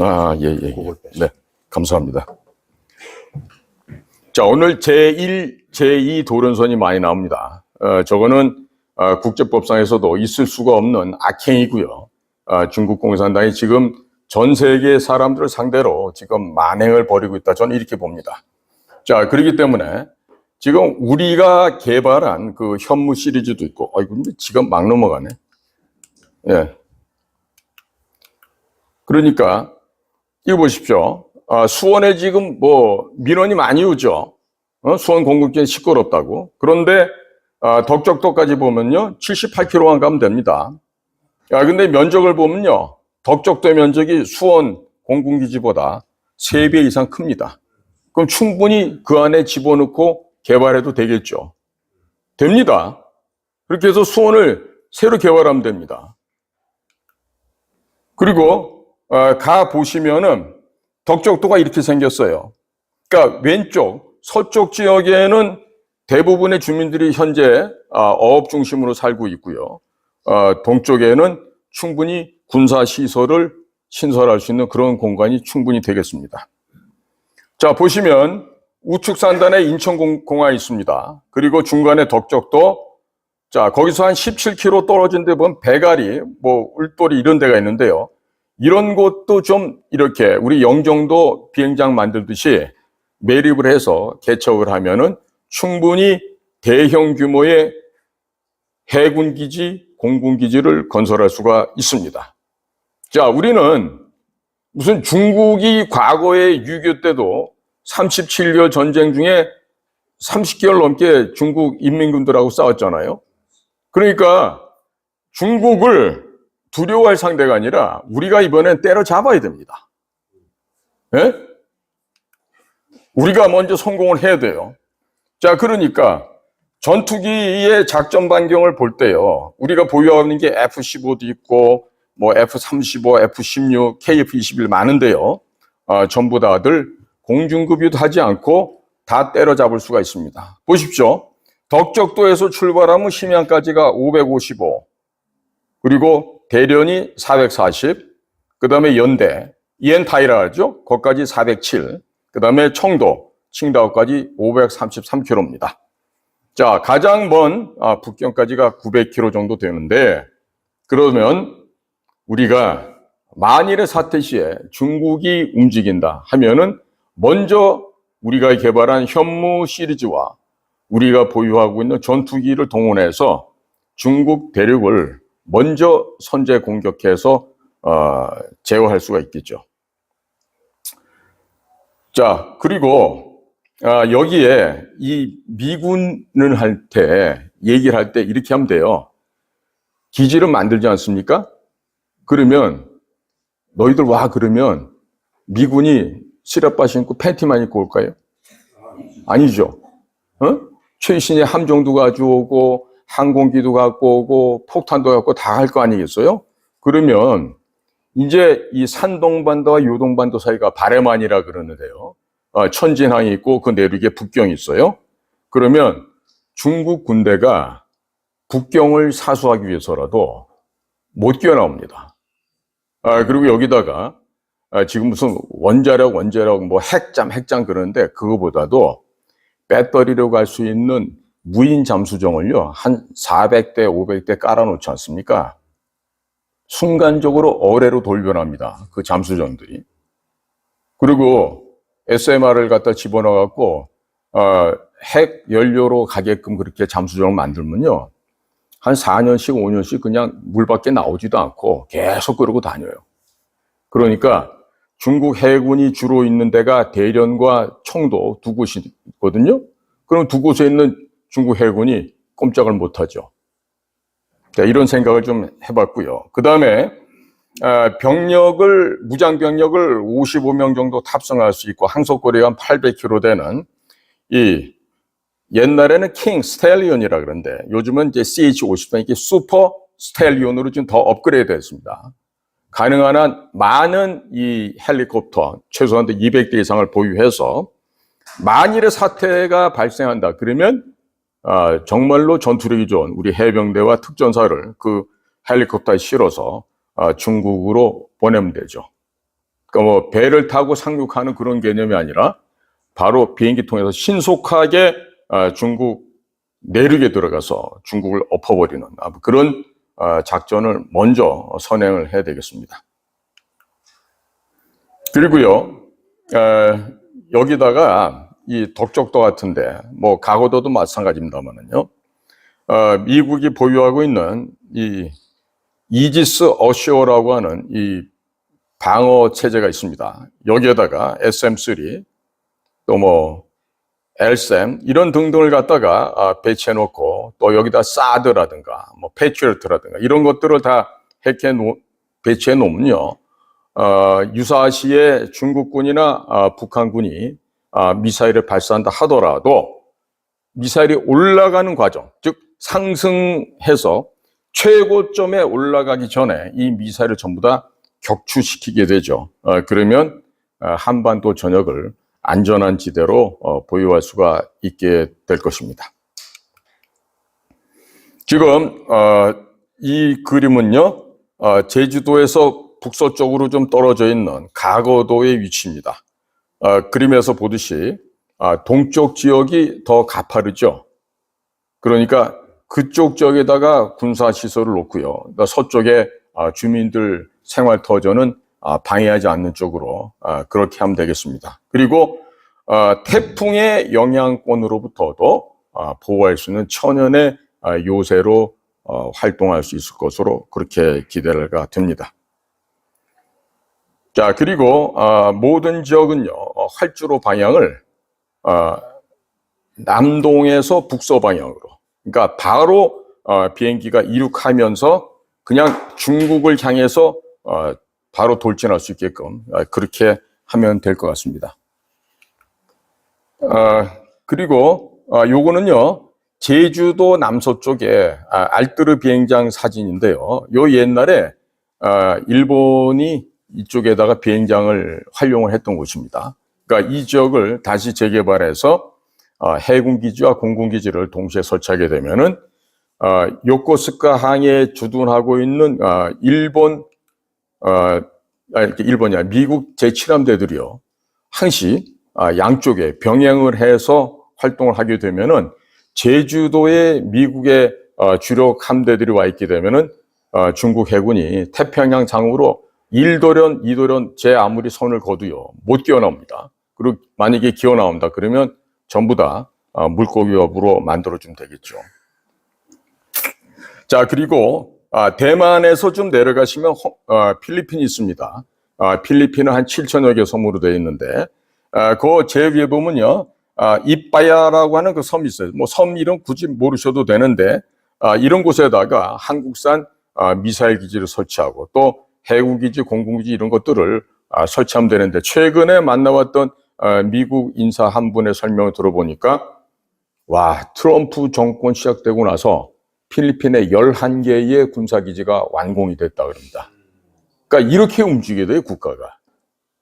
아, 예, 예. 예. 네, 감사합니다. 자, 오늘 제1, 제2 도련선이 많이 나옵니다. 어, 저거는 어, 국제법상에서도 있을 수가 없는 악행이고요. 어, 중국 공산당이 지금 전 세계 사람들을 상대로 지금 만행을 벌이고 있다. 저는 이렇게 봅니다. 자, 그렇기 때문에 지금 우리가 개발한 그 현무 시리즈도 있고, 아이고, 지금 막 넘어가네. 예. 그러니까, 이거 보십시오. 아, 수원에 지금 뭐 민원이 많이 오죠. 어? 수원 공급기는 시끄럽다고. 그런데 아, 덕적도까지 보면요, 78km만 가면 됩니다. 야, 근데 면적을 보면요, 덕적도 면적이 수원 공군기지보다 3배 이상 큽니다. 그럼 충분히 그 안에 집어넣고 개발해도 되겠죠. 됩니다. 그렇게 해서 수원을 새로 개발하면 됩니다. 그리고 어, 가 보시면은 덕적도가 이렇게 생겼어요. 그러니까 왼쪽 서쪽 지역에는 대부분의 주민들이 현재 아, 어업 중심으로 살고 있고요. 어, 동쪽에는 충분히 군사 시설을 신설할 수 있는 그런 공간이 충분히 되겠습니다. 자 보시면 우측 산단에 인천공항이 있습니다. 그리고 중간에 덕적도 자 거기서 한 17km 떨어진 데 보면 배가리 뭐 울돌이 이런 데가 있는데요. 이런 곳도 좀 이렇게 우리 영종도 비행장 만들듯이 매립을 해서 개척을 하면은 충분히 대형 규모의 해군 기지, 공군 기지를 건설할 수가 있습니다. 자, 우리는 무슨 중국이 과거에 6.25 때도 37개월 전쟁 중에 30개월 넘게 중국 인민군들하고 싸웠잖아요. 그러니까 중국을 두려워할 상대가 아니라 우리가 이번엔 때려잡아야 됩니다. 예? 우리가 먼저 성공을 해야 돼요. 자, 그러니까 전투기의 작전 반경을 볼 때요. 우리가 보유하고 있는 게 F-15도 있고 뭐 F-35, F-16, KF-21 많은데요. 아, 전부 다들 공중급유도 하지 않고 다 때려잡을 수가 있습니다. 보십시오. 덕적도에서 출발하면 심양까지가 555, 그리고 대련이 440, 그 다음에 연대, 이엔타이라 하죠. 거기까지 407, 그 다음에 청도, 칭다오까지 533km입니다. 자, 가장 먼 아, 북경까지가 900km 정도 되는데, 그러면 우리가 만일의 사태 시에 중국이 움직인다 하면은 먼저 우리가 개발한 현무 시리즈와 우리가 보유하고 있는 전투기를 동원해서 중국 대륙을 먼저 선제 공격해서 어, 제어할 수가 있겠죠. 자, 그리고 아, 여기에 이 미군을 할 때 얘기를 할 때 이렇게 하면 돼요. 기지를 만들지 않습니까? 그러면 너희들 와 그러면 미군이 시럽바 신고 팬티만 입고 올까요? 아니죠. 어? 최신의 함정도 가져오고 항공기도 갖고 오고 폭탄도 갖고 다할거 아니겠어요? 그러면 이제 이 산동반도와 요동반도 사이가 바레만이라 그러는데요. 어, 천진항이 있고 그 내륙에 북경이 있어요. 그러면 중국 군대가 북경을 사수하기 위해서라도 못 뛰어나옵니다. 아, 그리고 여기다가 아, 지금 무슨 원자력, 원자력, 뭐 핵잠, 핵잠 그러는데 그거보다도 배터리로 갈 수 있는 무인 잠수정을요, 한 400대, 500대 깔아놓지 않습니까? 순간적으로 어뢰로 돌변합니다. 그 잠수정들이. 그리고 SMR을 갖다 집어넣어갖고, 어, 핵 연료로 가게끔 그렇게 잠수정을 만들면요, 한 4년씩, 5년씩 그냥 물 밖에 나오지도 않고 계속 그러고 다녀요. 그러니까 중국 해군이 주로 있는 데가 대련과 청도 두 곳이 있거든요. 그럼 두 곳에 있는 중국 해군이 꼼짝을 못하죠. 자, 이런 생각을 좀 해봤고요. 그 다음에 병력을 무장 병력을 55명 정도 탑승할 수 있고 항속거리가 한 800km 되는 이 옛날에는 킹 스텔리온이라 그러는데 요즘은 이제 CH50 이게 슈퍼 스텔리온으로 지금 더 업그레이드 됐습니다. 가능한 한 많은 이 헬리콥터 최소한 200대 이상을 보유해서 만일의 사태가 발생한다 그러면 아, 정말로 전투력이 좋은 우리 해병대와 특전사를 그 헬리콥터에 실어서 아, 중국으로 보내면 되죠. 그러니까 뭐 배를 타고 상륙하는 그런 개념이 아니라 바로 비행기 통해서 신속하게 아, 중국 내륙에 들어가서 중국을 엎어버리는 아, 그런 아, 작전을 먼저 선행을 해야 되겠습니다. 그리고요, 에, 여기다가 이 덕적도 같은데, 뭐, 과거도도 마찬가지입니다만은요, 어, 미국이 보유하고 있는 이 이지스 어시오라고 하는 이 방어 체제가 있습니다. 여기에다가 SM3, 또 뭐, LSM, 이런 등등을 갖다가 아, 배치해 놓고, 또 여기다 사드라든가, 뭐, 패트리어트라든가, 이런 것들을 다 핵해 놓, 배치해 놓으면요, 어, 유사시에 중국군이나 아, 북한군이 아, 미사일을 발사한다 하더라도 미사일이 올라가는 과정, 즉 상승해서 최고점에 올라가기 전에 이 미사일을 전부 다 격추시키게 되죠. 어, 그러면 어, 한반도 전역을 안전한 지대로 어, 보유할 수가 있게 될 것입니다. 지금 어, 이 그림은요, 어, 제주도에서 북서쪽으로 좀 떨어져 있는 가거도의 위치입니다. 어, 그림에서 보듯이 아, 동쪽 지역이 더 가파르죠. 그러니까 그쪽 지역에다가 군사 시설을 놓고요. 그러니까 서쪽에 아, 주민들 생활 터전은 아, 방해하지 않는 쪽으로 아, 그렇게 하면 되겠습니다. 그리고 아, 태풍의 영향권으로부터도 아, 보호할 수 있는 천연의 아, 요새로 어, 활동할 수 있을 것으로 그렇게 기대가 됩니다. 자, 그리고 아, 모든 지역은요, 어, 활주로 방향을 아, 남동에서 북서 방향으로, 그러니까 바로 어, 비행기가 이륙하면서 그냥 중국을 향해서 어, 바로 돌진할 수 있게끔 아, 그렇게 하면 될 것 같습니다. 아, 그리고 아, 요거는요, 제주도 남서쪽에 아, 알뜨르 비행장 사진인데요. 요 옛날에 아, 일본이 이쪽에다가 비행장을 활용을 했던 곳입니다. 그러니까 이 지역을 다시 재개발해서 어, 해군 기지와 공군 기지를 동시에 설치하게 되면은 어, 요코스카 항에 주둔하고 있는 어, 일본 이렇게 일본이 아니라 미국 제7함대들이요 항시 아, 양쪽에 병행을 해서 활동을 하게 되면은 제주도에 미국의 어, 주력 함대들이 와 있게 되면은 어, 중국 해군이 태평양 장으로 1도련, 2도련 제 아무리 손을 거두요 못 기어 나옵니다. 그리고 만약에 기어 나온다 그러면 전부 다 어, 물고기 엽으로 만들어주면 되겠죠. 자 그리고 아, 대만에서 좀 내려가시면 홍- 어, 필리핀이 있습니다. 아, 필리핀은 한 7천여 개 섬으로 되어 있는데 아, 그 제 위에 보면요. 아, 이빠야라고 하는 그 섬이 있어요. 뭐 섬 이름 굳이 모르셔도 되는데 아, 이런 곳에다가 한국산 아, 미사일 기지를 설치하고 또 해군기지, 공군기지 이런 것들을 아, 설치하면 되는데 최근에 만나왔던 아, 미국 인사 한 분의 설명을 들어보니까 와 트럼프 정권 시작되고 나서 필리핀에 11개의 군사기지가 완공이 됐다 그럽니다. 그러니까 이렇게 움직여야 돼요 국가가.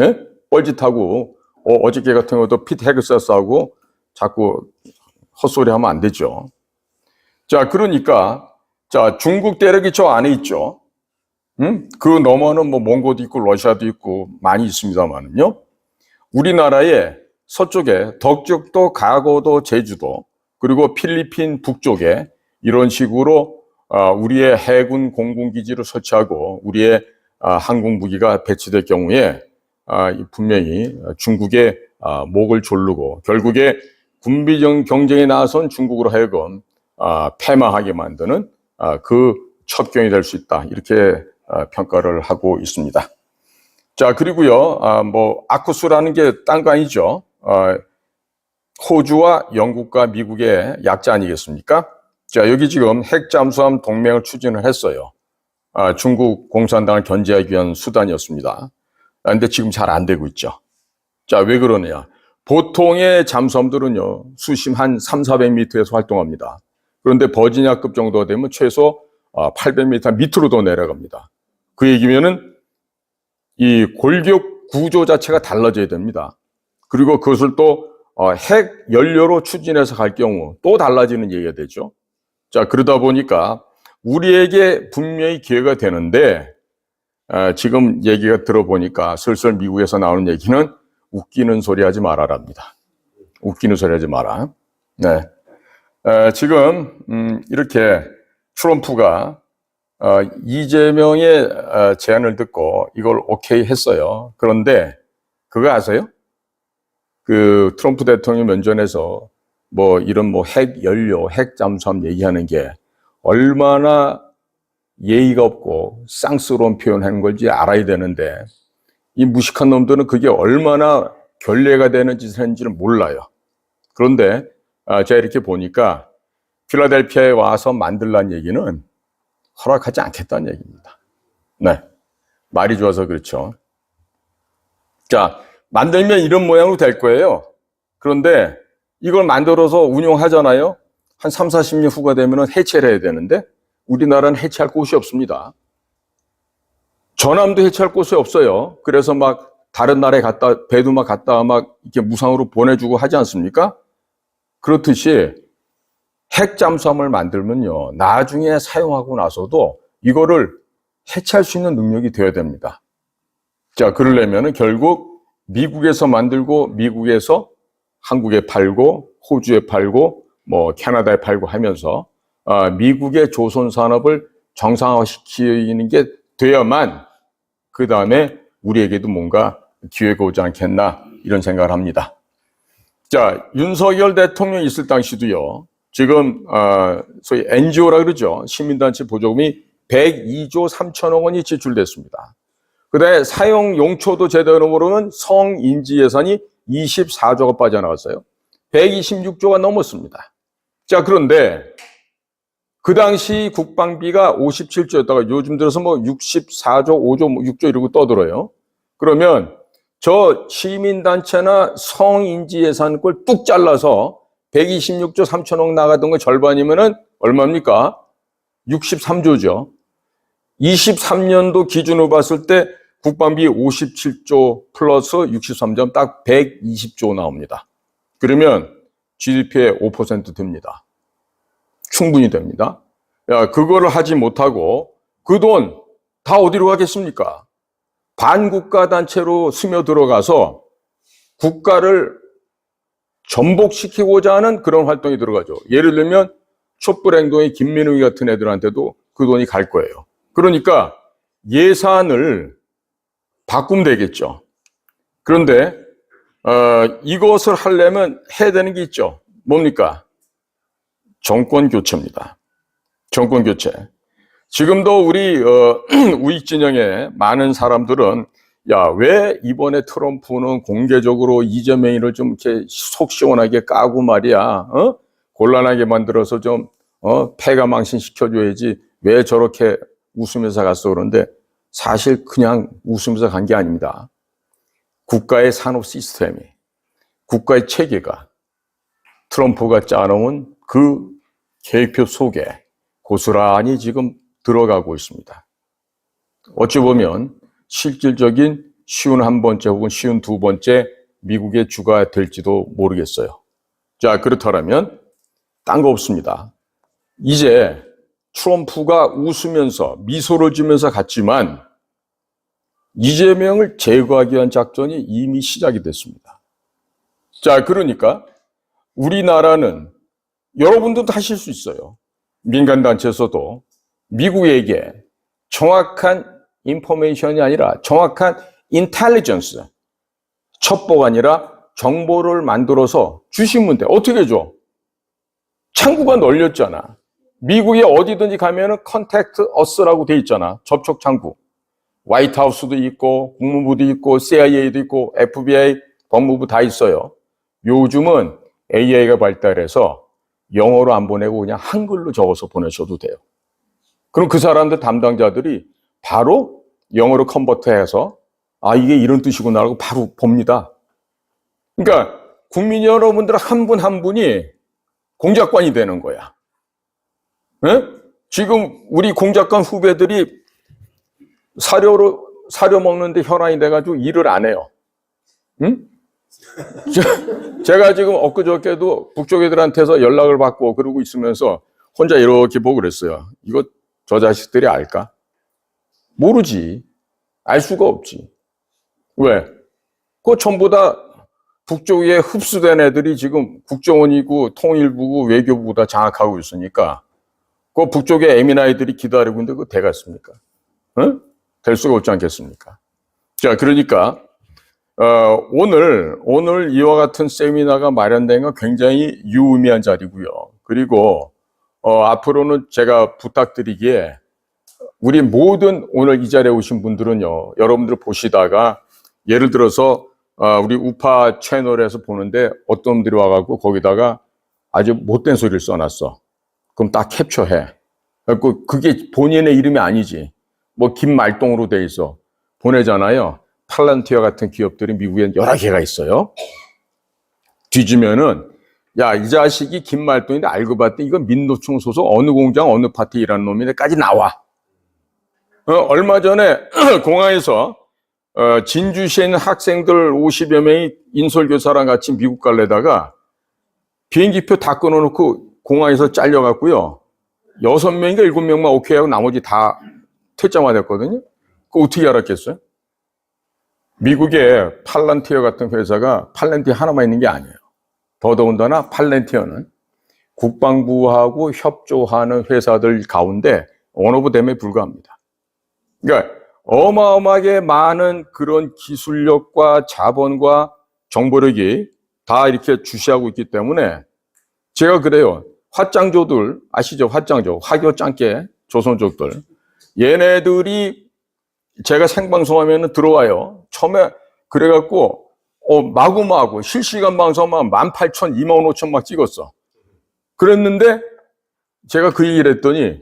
예? 뻘짓하고 어, 어저께 같은 것도 피트 헤그사스하고 자꾸 헛소리 하면 안 되죠. 자 그러니까 자 중국 대륙이 저 안에 있죠. 음? 그 너머는 뭐 몽고도 있고 러시아도 있고 많이 있습니다만은요. 우리나라의 서쪽에 덕적도, 가고도, 제주도 그리고 필리핀 북쪽에 이런 식으로 아, 우리의 해군 공군 기지를 설치하고 우리의 아, 항공 무기가 배치될 경우에 아, 이 분명히 중국의 아, 목을 조르고 결국에 군비적 경쟁에 나선 중국으로 하여금 아, 패망하게 만드는 아, 그 첩경이 될 수 있다 이렇게 아, 평가를 하고 있습니다. 자 그리고요 아, 뭐 아쿠스라는 게 딴 거 아니죠? 아, 호주와 영국과 미국의 약자 아니겠습니까? 자 여기 지금 핵 잠수함 동맹을 추진을 했어요. 아, 중국 공산당을 견제하기 위한 수단이었습니다. 아, 근데 지금 잘 안 되고 있죠. 자, 왜 그러냐. 보통의 잠수함들은요, 수심 한 3, 400m에서 활동합니다. 그런데 버지니아급 정도 되면 최소 800m 밑으로 더 내려갑니다. 그 얘기면은 이 골격 구조 자체가 달라져야 됩니다. 그리고 그것을 또 어, 핵 연료로 추진해서 갈 경우 또 달라지는 얘기가 되죠. 자, 그러다 보니까 우리에게 분명히 기회가 되는데 어, 지금 얘기가 들어보니까 슬슬 미국에서 나오는 얘기는 웃기는 소리 하지 말아랍니다. 웃기는 소리 하지 마라. 네. 어, 지금 음, 이렇게 트럼프가 어, 이재명의 어, 제안을 듣고 이걸 오케이 했어요. 그런데 그거 아세요? 그 트럼프 대통령 면전에서 뭐 이런 뭐 핵 연료, 핵 잠수함 얘기하는 게 얼마나 예의가 없고 쌍스러운 표현하는 걸지 알아야 되는데 이 무식한 놈들은 그게 얼마나 결례가 되는 짓을 했는지를 몰라요. 그런데 아, 제가 이렇게 보니까 필라델피아에 와서 만들란 얘기는 허락하지 않겠다는 얘기입니다. 네. 말이 좋아서 그렇죠. 자, 만들면 이런 모양으로 될 거예요. 그런데 이걸 만들어서 운용하잖아요. 한 3, 40년 후가 되면 해체를 해야 되는데 우리나라는 해체할 곳이 없습니다. 전함도 해체할 곳이 없어요. 그래서 막 다른 나라에 갔다, 배도 막 갔다 막 이렇게 무상으로 보내주고 하지 않습니까? 그렇듯이 핵 잠수함을 만들면요. 나중에 사용하고 나서도 이거를 해체할 수 있는 능력이 되어야 됩니다. 자, 그러려면은 결국 미국에서 만들고 미국에서 한국에 팔고 호주에 팔고 뭐 캐나다에 팔고 하면서 아, 미국의 조선 산업을 정상화시키는 게 돼야만 그 다음에 우리에게도 뭔가 기회가 오지 않겠나 이런 생각을 합니다. 자, 윤석열 대통령 있을 당시도요. 지금 어, 소위 NGO라 그러죠. 시민단체 보조금이 102조 3천억 원이 지출됐습니다. 그다음에 사용 용초도 제대로 모르는 성인지 예산이 24조가 빠져나갔어요. 126조가 넘었습니다. 자, 그런데 그 당시 국방비가 57조였다가 요즘 들어서 뭐 64조, 5조, 6조 이러고 떠들어요. 그러면 저 시민단체나 성인지 예산을 뚝 잘라서 126조 3천억 나가던 거 절반이면은 얼마입니까? 63조죠. 23년도 기준으로 봤을 때 국방비 57조 플러스 63점 딱 120조 나옵니다. 그러면 GDP의 5% 됩니다. 충분히 됩니다. 야, 그거를 하지 못하고 그 돈 다 어디로 가겠습니까? 반국가 단체로 스며 들어가서 국가를 전복시키고자 하는 그런 활동이 들어가죠. 예를 들면 촛불 행동의 김민웅이 같은 애들한테도 그 돈이 갈 거예요. 그러니까 예산을 바꾸면 되겠죠. 그런데 어, 이것을 하려면 해야 되는 게 있죠. 뭡니까? 정권 교체입니다. 정권 교체. 지금도 우리 어, 우익 진영의 많은 사람들은 야 왜 이번에 트럼프는 공개적으로 이재명이를 좀 이렇게 속 시원하게 까고 말이야, 어? 곤란하게 만들어서 좀 어? 패가 망신 시켜줘야지 왜 저렇게 웃으면서 갔어 그런데 사실 그냥 웃으면서 간 게 아닙니다. 국가의 산업 시스템이 국가의 체계가 트럼프가 짜놓은 그 계획표 속에 고스란히 지금 들어가고 있습니다. 어찌 보면 실질적인 쉬운 한 번째 혹은 쉬운 두 번째 미국의 주가 될지도 모르겠어요. 자, 그렇다면 딴 거 없습니다. 이제 트럼프가 웃으면서 미소를 지면서 갔지만 이재명을 제거하기 위한 작전이 이미 시작이 됐습니다. 자, 그러니까 우리나라는 여러분들도 하실 수 있어요. 민간단체에서도 미국에게 정확한 인포메이션이 아니라 정확한 인텔리전스, 첩보가 아니라 정보를 만들어서 주시면 돼. 어떻게 줘? 창구가 널렸잖아. 미국에 어디든지 가면은 컨택트 어스라고 돼 있잖아. 접촉 창구. 화이트하우스도 있고 국무부도 있고 CIA도 있고 FBI, 법무부 다 있어요. 요즘은 AI가 발달해서 영어로 안 보내고 그냥 한글로 적어서 보내셔도 돼요. 그럼 그 사람들 담당자들이 바로 영어로 컨버트해서 아 이게 이런 뜻이구나 하고 바로 봅니다. 그러니까 국민 여러분들 한 분한 분이 공작관이 되는 거야. 예? 지금 우리 공작관 후배들이 사료로 사료 먹는데 혈안이 돼가지고 일을 안 해요. 응? 저- 제가 지금 엊그저께도 북쪽 애들한테서 연락을 받고 그러고 있으면서 혼자 이렇게 보고 그랬어요. 이거 저 자식들이 알까? 모르지. 알 수가 없지. 왜? 그거 전부 다 북쪽에 흡수된 애들이 지금 국정원이고 통일부고 외교부고 다 장악하고 있으니까 그 북쪽에 에미나이들이 기다리고 있는데 그거 되겠습니까? 응? 될 수가 없지 않겠습니까? 자, 그러니까 어, 오늘 오늘 이와 같은 세미나가 마련된 건 굉장히 유의미한 자리고요. 그리고 어, 앞으로는 제가 부탁드리기에 우리 모든 오늘 이 자리에 오신 분들은요, 여러분들 보시다가 예를 들어서 어, 우리 우파 채널에서 보는데 어떤 분들이 와갖고 거기다가 아주 못된 소리를 써놨어. 그럼 딱 캡처해. 그래갖고 그게 본인의 이름이 아니지. 뭐 김말동으로 돼 있어. 보내잖아요. 팔란티어 같은 기업들이 미국에 여러 개가 있어요. 뒤지면은 야, 이 자식이 김말동인데 알고 봤더니 이건 민노총 소속 어느 공장 어느 파티 일하는 놈인데까지 나와. 어, 얼마 전에 공항에서 어, 진주시에 있는 학생들 50여 명이 인솔교사랑 같이 미국 갈래다가 비행기표 다 끊어놓고 공항에서 잘려갖고요. 여섯 명인가 일곱 명만 오케이 하고 나머지 다 퇴짜만 했거든요. 그거 어떻게 알았겠어요? 미국에 팔란티어 같은 회사가 팔란티어 하나만 있는 게 아니에요. 더더군다나 팔란티어는 국방부하고 협조하는 회사들 가운데 원오브 댐에 불과합니다. 그러니까 어마어마하게 많은 그런 기술력과 자본과 정보력이 다 이렇게 주시하고 있기 때문에 제가 그래요. 화짱조들 아시죠? 화짱조, 화교 짱깨 조선족들 얘네들이 제가 생방송하면 들어와요. 처음에 그래갖고 어, 마구마구 실시간 방송만 18,000, 25,000막 찍었어. 그랬는데 제가 그 얘기를 했더니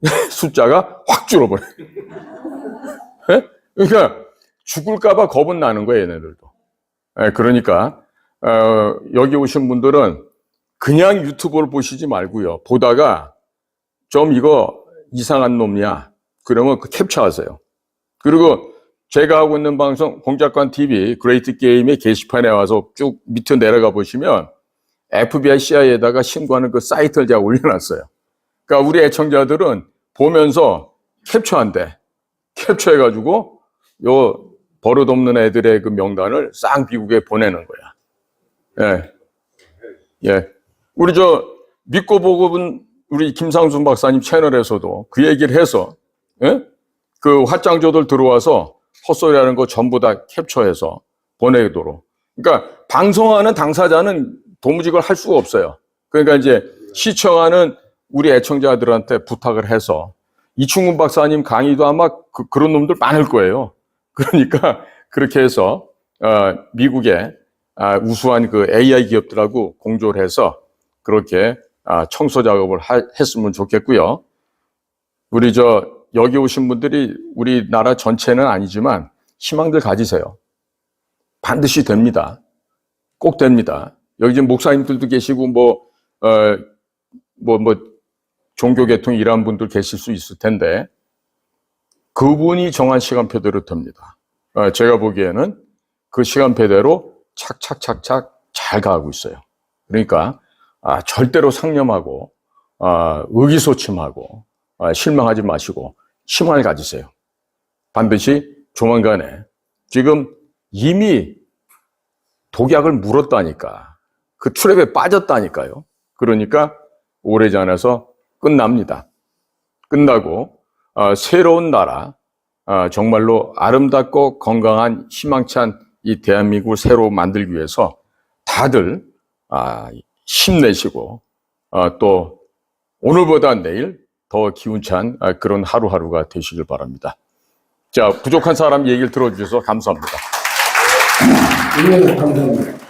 숫자가 확 줄어버려. 예? 그러니까 죽을까봐 겁은 나는 거예요, 얘네들도. 예, 그러니까 어, 여기 오신 분들은 그냥 유튜브를 보시지 말고요. 보다가 좀 이거 이상한 놈이야. 그러면 그 캡처하세요. 그리고 제가 하고 있는 방송 공작관 TV 그레이트 게임의 게시판에 와서 쭉 밑에 내려가 보시면 FBI CIA에다가 신고하는 그 사이트를 제가 올려놨어요. 그러니까 우리 애청자들은 보면서 캡처한대. 캡처해가지고 요 버릇없는 애들의 그 명단을 싹 미국에 보내는 거야. 예. 예. 우리 저 믿고 보고 본 우리 김상순 박사님 채널에서도 그 얘기를 해서 예? 그 화장조들 들어와서 헛소리하는 거 전부 다 캡처해서 보내도록. 그러니까 방송하는 당사자는 도무지 그걸 할 수가 없어요. 그러니까 이제 시청하는 우리 애청자들한테 부탁을 해서 이충근 박사님 강의도 아마 그, 런 놈들 많을 거예요. 그러니까 그렇게 해서 어, 미국의 아, 우수한 그 AI 기업들하고 공조를 해서 그렇게 아, 청소 작업을 하, 했으면 좋겠고요. 우리 저 여기 오신 분들이 우리나라 전체는 아니지만 희망들 가지세요. 반드시 됩니다. 꼭 됩니다. 여기 지금 목사님들도 계시고 뭐, 어, 뭐, 뭐, 종교 계통 일하는 분들 계실 수 있을 텐데 그분이 정한 시간표대로 됩니다. 어, 제가 보기에는 그 시간표대로 착착착착 잘 가고 있어요. 그러니까 아, 절대로 상념하고 아, 의기소침하고 아, 실망하지 마시고 희망을 가지세요. 반드시 조만간에 지금 이미 독약을 물었다니까 그 트랩에 빠졌다니까요. 그러니까 오래지 않아서 끝납니다. 끝나고 어, 새로운 나라, 어, 정말로 아름답고 건강한 희망찬 이 대한민국을 새로 만들기 위해서 다들 아, 힘내시고 어, 또 오늘보다 내일 더 기운찬 아, 그런 하루하루가 되시길 바랍니다. 자, 부족한 사람 얘기를 들어주셔서 감사합니다. 네, 감사합니다.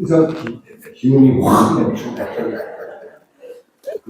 최수영 원장님 강의는 의사 기- 기운이 확 넘치고 갑자기